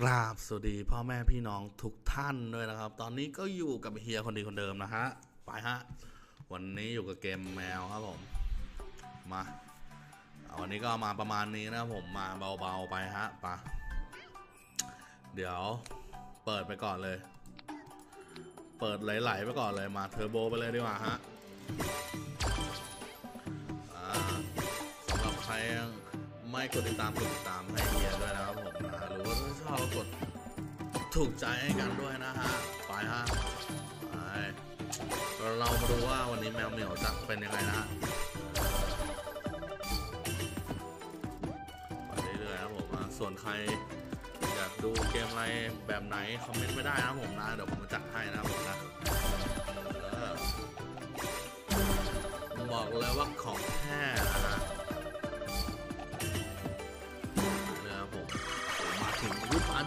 กราบสวัสดีพ่อแม่พี่น้องทุกท่านด้วยนะครับ ตอนนี้ก็อยู่กับเฮียคนดีคนเดิมนะฮะ ไปฮะ วันนี้อยู่กับเกมแมวครับผม มา วันนี้ก็มาประมาณนี้นะผมมาเบาๆไปฮะปะเดี๋ยวเปิดไปก่อนเลย เปิดไหลๆไปก่อนเลยมาเทอร์โบไปเลยดีกว่าฮะสำหรับใคร ไม่กดติดตามกดติดตามให้เฮียด้วยนะครับผมนะหรือว่าถ้าชอบกดถูกใจให้กันด้วยนะฮะไปฮะไปเรามาดูว่าวันนี้แมวเหมียวจะเป็นยังไงนะฮะไปเรื่อยๆครับผมส่วนใครอยากดูเกมอะไรแบบไหนคอมเมนต์ไม่ได้นะผมนะเดี๋ยวผมจะจัดให้นะผมนะ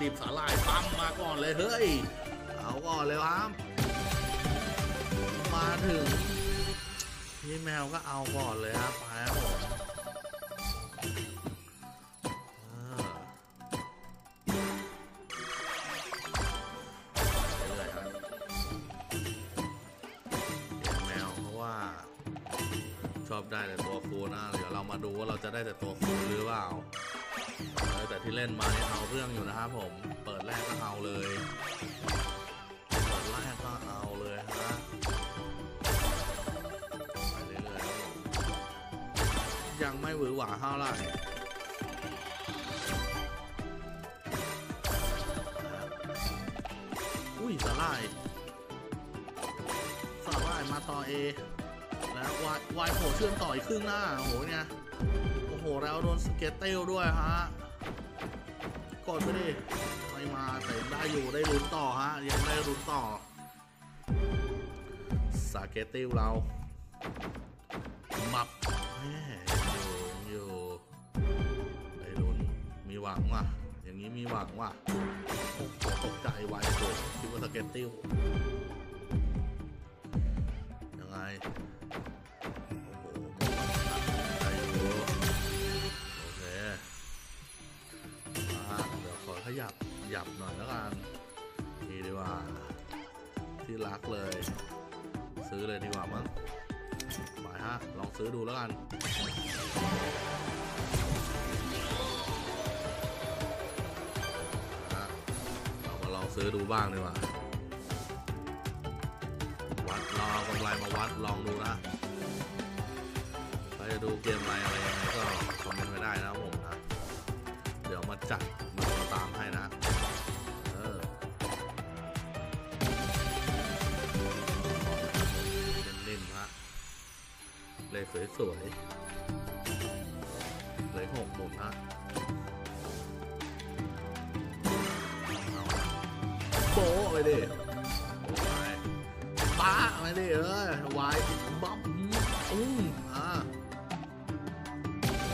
ดิบสาหร่ายปั๊มมาก่อนเลยเฮ้ย เอาก่อนเลยครับ มาถึงพี่แมวก็เอาก่อนเลยครับไปครับผมเออเรื่อยๆครับเก็บแมวเพราะว่าชอบได้แต่ตัวคูนะเดี๋ยวเรามาดูว่าเราจะได้แต่ตัวคูหรือเปล่า แต่ที่เล่นมาเนี่ยเอาเรื่องอยู่นะครับผม เปิดแรกก็เอาเลย เปิดแรกก็เอาเลยฮะไปเรื่อยๆยังไม่หวือหวาเท่าไหร่อุ้ยสาลายสาลายมาต่อเอแล้ววายวายโผล่เชื่อมต่ออีกครึ่งหน้าโหเนี่ย โอ้โหแล้วโดนสเก็ตเตลด้วยฮะกดไปดิไม่มาแต่ได้อยู่ได้ลุ้นต่อฮะยังได้ลุ้นต่อสเก็ตเตลเรามับแม่อยู่อยู่ได้ลุ้นมีหวังว่ะอย่างนี้มีหวังว่ะตกใจไวโผล่คิดว่าสเก็ตเตลยังไง หยับหน่อยแล้วกันนี่ดีกว่า ที่รักเลย ซื้อเลยดีกว่ามั้งไปฮะ ลองซื้อดูแล้วกันเรามาลองซื้อดูบ้างดีกว่า วัดลองเอากำไรมาวัดลองดูนะใครจะดูเกมอะไรอะไรยังไงก็คอมเมนต์ไว้ได้นะผมนะ เดี๋ยวมาจัดมาตามให้นะ เลยสวยๆเลยหกหมุนฮะเอาโป๊ะไปดิป้าไปดิเอ้ยวายบ๊อบอุ้มอะ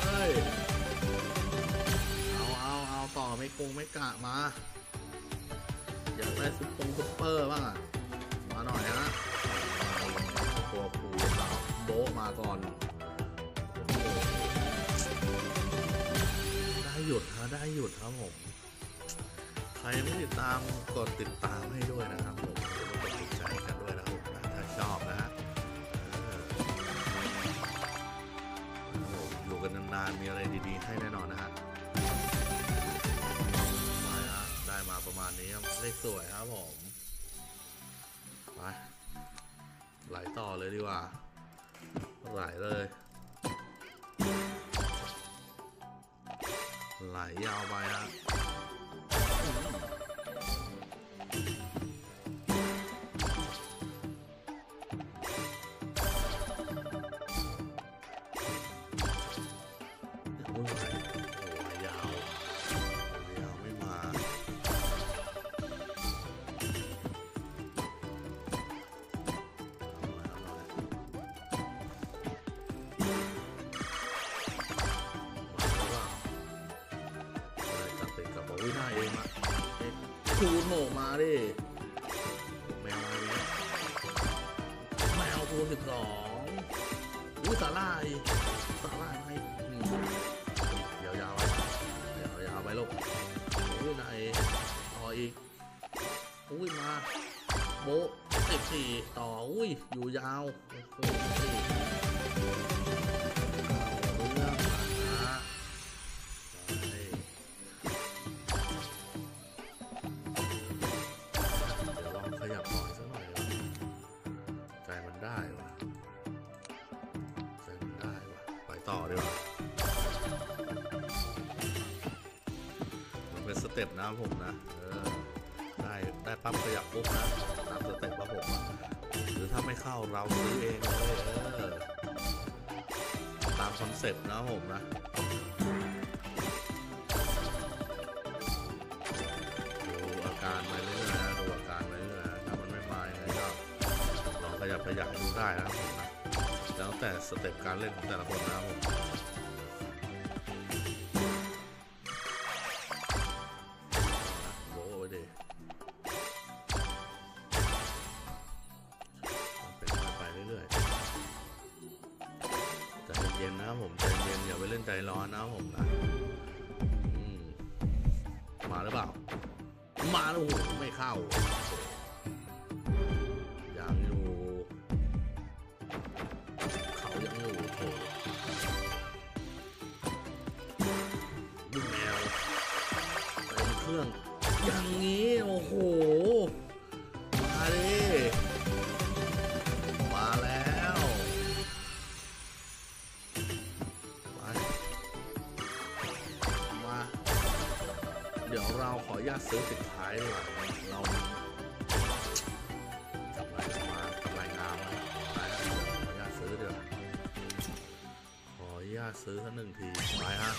เฮ้ย เอาเอาเอาต่อไม่กงไม่กะมา อยากได้ซุปปงซุปเปอร์บ้างอะ มาหน่อยฮะาก่อนได้หยุดฮะได้หยุดครับผมใครไม่ติดตามกดติดตามให้ด้วยนะครับผมกดติดใจกันด้วยนะครับถ้าชอบนะฮะอยู่กันนานๆมีอะไรดีๆ ให้แน่นอนนะฮะไปฮะได้มาประมาณนี้ครับเลขสวยครับผมไปไหลต่อเลยดีกว่า ไหลเลย คูณโหมมาดิแมวอะไรเนี่ยแมวคูณสิบสองอุ้ยสาลายสาลายไหมอืมยาวๆไว้ยาวๆไปลูกอุ้ยนายอีกอุ้ยมาโบสิบสี่ต่ออุ้ยอยู่ยาวโอ้โห ต่อดีกว่ามันเป็นสเต็ปนะผมนะเออได้ได้ปั๊บขยับปุ๊บนะตามสเต็ปครับผมหรือถ้าไม่เข้าเราซื้อเองเลยเออตามคอนเซ็ปต์นะผมนะดูอาการไปเรื่อยนะดูอาการไปเรื่อยนะถ้ามันไม่มายังไงก็ลองขยับขยับดูได้นะผมนะ แล้วแต่สเต็ปการเล่นของแต่ละคนนะครับผมโอ้ยเดเป็นไปเรื่อยๆใจเย็นนะผมใจเย็นอย่าไปเล่นใจร้อนนะผมนะมมาหรือเปล่า มาแล้วโอ้โหไม่เข้า นี้ โอ้โห มาดิ มาแล้วไปมา เดี๋ยวเราขออนุญาตซื้อสินท้ายดีกว่าเรากำไรมากำไรงามนะขออนุญาตซื้อเดี๋ยวขออนุญาตซื้อสักหนึ่งทีไปฮะ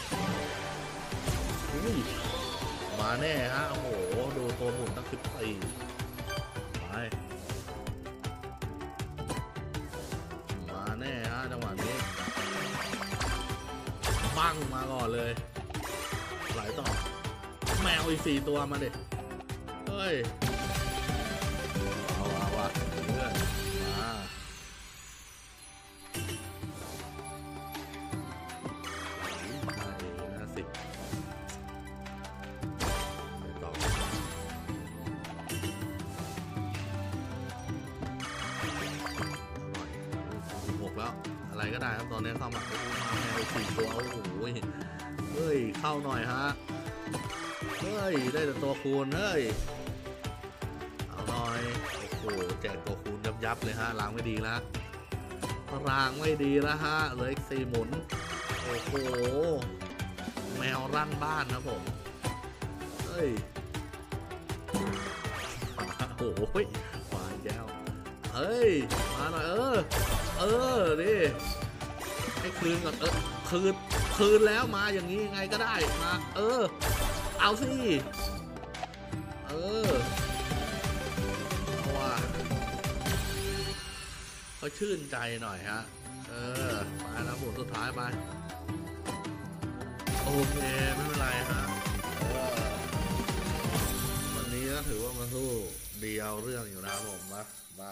มาแน่ฮะ โอ้โห ดูตัวหมุนตั้งสิบปีไปมาแน่ฮะจังหวะนี้บังมาก่อนเลย ไหลต่อ แมวอีกสี่ตัวมาเดิเฮ้ย เอาเอาว่ะ ก็ได้ครับตอนนี้เข้ามาโอ้โหมาแมวสี่ตัวโอ้โหเฮ้ยเข้าหน่อยฮะเฮ้ยได้แต่ตัวคูณเฮ้ยเอาหน่อยโอ้โหแจกตัวคูณยับยับเลยฮะล้างไม่ดีล้วรางไม่ดีแล้วฮะเหลืออีกสี่หมุนโอ้โหแมวรั่นบ้านนะผมเฮ้ยโอ้ยมาอีกแล้วเฮ้ยมาหน่อยเออ เออดิ ให้คืนก่อนเออคืนคืนแล้วมาอย่างนี้ยังไงก็ได้มาเออ เอาสิเออเอาว่าเขาชื่นใจหน่อยฮะเออไปแล้วหมุนสุดท้ายไปโอเคไม่เป็นไรฮะวันนี้ก็ถือว่ามาสู้เดียวเรื่องอยู่นะผมมามา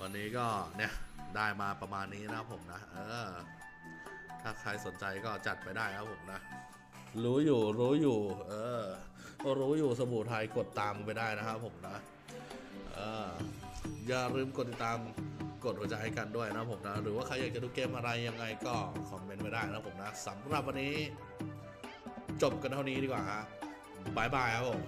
วันนี้ก็เนี่ยได้มาประมาณนี้นะครับผมนะ เออ ถ้าใครสนใจก็จัดไปได้ครับผมนะ รู้อยู่รู้อยู่ เออ รู้อยู่สบู่ไทยกดตามไปได้นะครับผมนะ เออ อย่าลืมกดติดตามกดหัวใจให้กันด้วยนะผมนะ หรือว่าใครอยากจะดูเกมอะไรยังไงก็คอมเมนต์ไว้ได้นะผมนะสำหรับวันนี้ จบกันเท่านี้ดีกว่าฮะบายบายครับผม